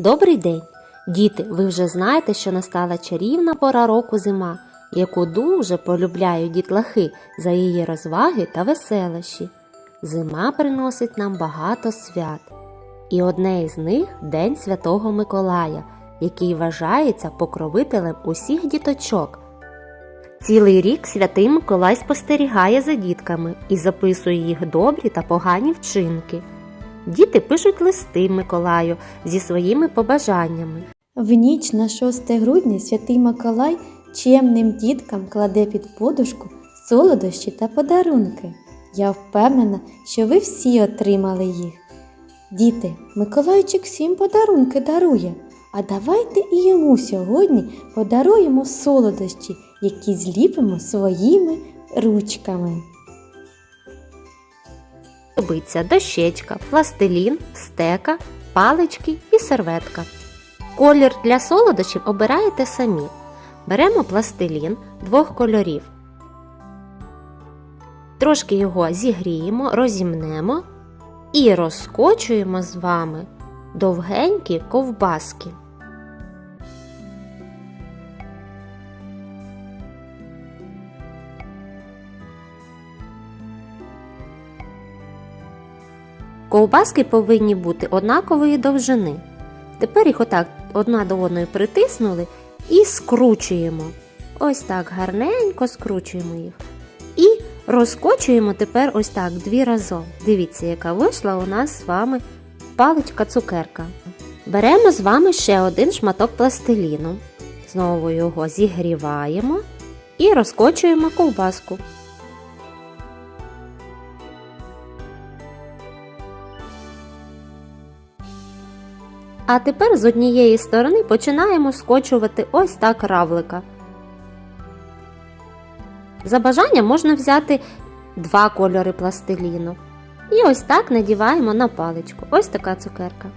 Добрий день! Діти, ви вже знаєте, що настала чарівна пора року зима, яку дуже полюбляють дітлахи за її розваги та веселощі. Зима приносить нам багато свят. І одне із них День Святого Миколая, який вважається покровителем усіх діточок. Цілий рік святий Миколай спостерігає за дітками і записує їх добрі та погані вчинки. Діти пишуть листи Миколаю зі своїми побажаннями. В ніч на 6 грудня святий Миколай чемним діткам кладе під подушку солодощі та подарунки. Я впевнена, що ви всі отримали їх. Діти, Миколайчик всім подарунки дарує. А давайте і йому сьогодні подаруємо солодощі, які зліпимо своїми ручками. Робиться дощечка, пластилін, стека, палички і серветка. Колір для солодощів обираєте самі. Беремо пластилін двох кольорів. Трошки його зігріємо, розімнемо і розкочуємо з вами довгенькі ковбаски. Ковбаски повинні бути однакової довжини. Тепер їх отак одна до одної притиснули і скручуємо. Ось так гарненько скручуємо їх. І розкочуємо тепер ось так дві разом. Дивіться, яка вийшла у нас з вами паличка цукерка. Беремо з вами ще один шматок пластиліну. Знову його зігріваємо і розкочуємо ковбаску. А тепер з однієї сторони починаємо скочувати ось так равлика. За бажанням можна взяти два кольори пластиліну. І ось так надіваємо на паличку. Ось така цукерка.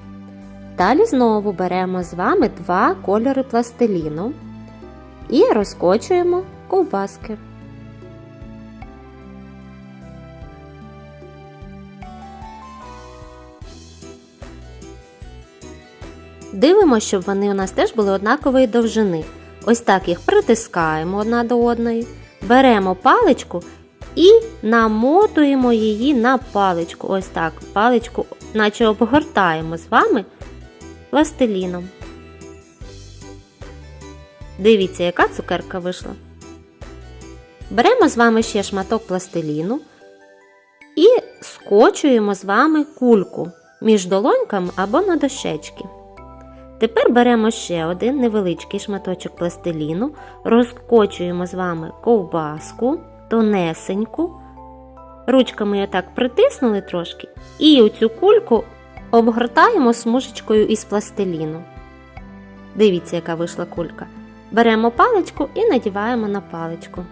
Далі знову беремо з вами два кольори пластиліну і розкочуємо ковбаски. Дивимося, щоб вони у нас теж були однакової довжини. Ось так їх притискаємо одна до одної, беремо паличку і намотуємо її на паличку. Ось так. Паличку, наче обгортаємо з вами пластиліном. Дивіться, яка цукерка вийшла. Беремо з вами ще шматок пластиліну і скочуємо з вами кульку між долоньками або на дощечки. Тепер беремо ще один невеличкий шматочок пластиліну, розкочуємо з вами ковбаску тонесеньку. Ручками її так притиснули трошки, і оцю кульку обгортаємо смужечкою із пластиліну. Дивіться, яка вийшла кулька. Беремо паличку і надіваємо на паличку.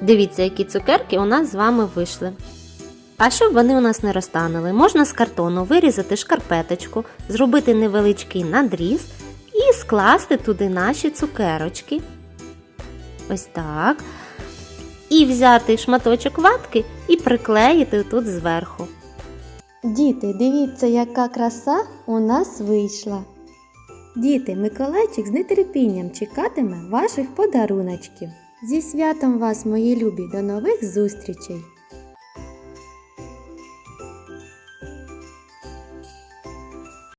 Дивіться, які цукерки у нас з вами вийшли. А щоб вони у нас не розтанули, можна з картону вирізати шкарпеточку, зробити невеличкий надріз і скласти туди наші цукерочки. Ось так. І взяти шматочок ватки і приклеїти тут зверху. Діти, дивіться, яка краса у нас вийшла. Діти, Миколайчик з нетерпінням чекатиме ваших подаруночків. Зі святом вас, мої любі, до нових зустрічей!